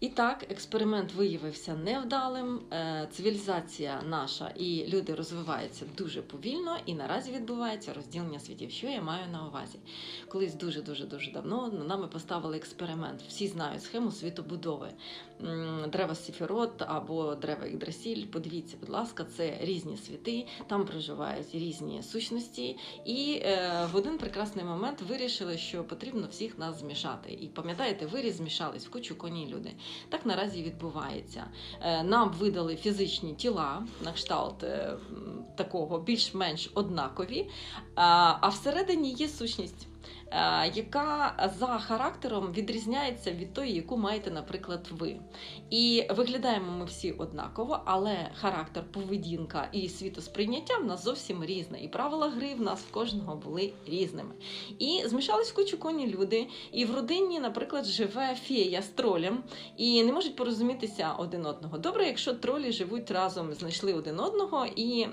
І так, експеримент виявився невдалим. Е, Цивілізація наша і люди розвиваються дуже повільно, і наразі відбувається розділення світів. Що я маю на увазі? Колись дуже дуже давно на нами поставили експеримент. Всі знають схему світобудови. М, Древо Сіфірот або древо Ігдрасіль. Подивіться, будь ласка, це різні світи, там проживають різні сущності. І е, в один прекрасний момент вирішили, що потрібно всіх нас змішати. І пам'ятаєте, ви змішались в кучу коні люди. Так наразі відбувається. Е, Нам видали фізичні тіла на кшталт е, такого більш-менш однакові, а всередині є сущність. Е, Яка за характером відрізняється від тої, яку маєте, наприклад, ви. І виглядаємо ми всі однаково, але характер, поведінка і світосприйняття в нас зовсім різне. І правила гри в нас в кожного були різними. І змішались в кучу коні люди. І в родині, наприклад, живе фея з тролем, і не можуть порозумітися один одного. Добре, якщо тролі живуть разом, знайшли один одного, і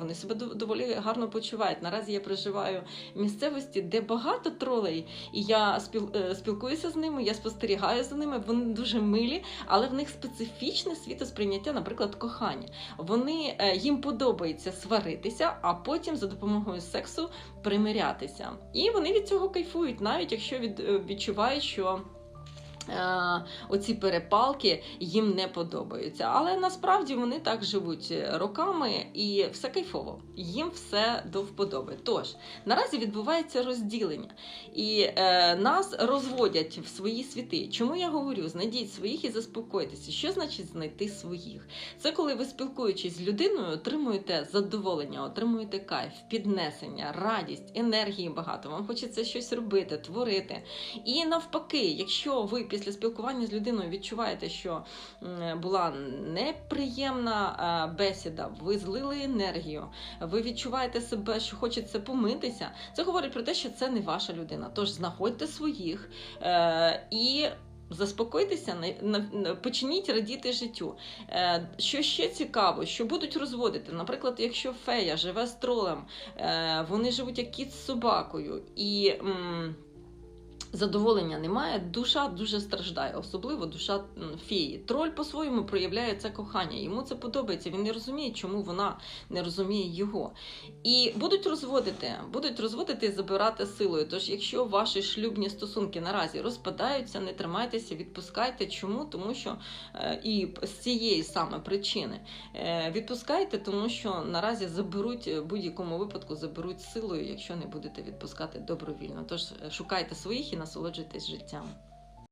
вони себе доволі гарно почувають. Наразі я проживаю в місцевості, де багато тролей, і я е, спілкуюся з ними, я спостерігаю за ними. Вони дуже милі, але в них специфічне світосприйняття, наприклад, кохання. Вони е, їм подобається сваритися, а потім за допомогою сексу примирятися. І вони від цього кайфують, навіть якщо від, е, відчувають, що. Е, Оці перепалки їм не подобаються, але насправді вони так живуть е, роками і все кайфово. Їм все до вподоби. Тож наразі відбувається розділення, і е, нас розводять в свої світи. Чому я говорю? Знайдіть своїх і заспокойтеся. Що значить знайти своїх? Це коли ви спілкуючись з людиною, отримуєте задоволення, отримуєте кайф, піднесення, радість, енергії багато. Вам хочеться щось робити, творити. І навпаки, якщо ви після спілкування з людиною відчуваєте, що була неприємна бесіда, ви злили енергію, ви відчуваєте себе, що хочеться помитися, це говорить про те, що це не ваша людина. Тож знаходьте своїх е, і. Заспокойтеся, почніть радіти життю. Е, Що ще цікаво, що будуть розводити. Наприклад, якщо фея живе з тролем, е, вони живуть як кіт з собакою, і задоволення немає, душа дуже страждає, особливо душа м, феї. Троль по-своєму проявляє це кохання. Йому це подобається. Він не розуміє, чому вона не розуміє його. І будуть розводити, будуть розводити і забирати силою. Тож, якщо ваші шлюбні стосунки наразі розпадаються, не тримайтеся, відпускайте. Чому? Тому що е, і з цієї саме причини Е, відпускайте, тому що наразі заберуть е, в будь-якому випадку заберуть силою, якщо не будете відпускати добровільно. Тож шукайте своїх і насолоджуйтесь життям.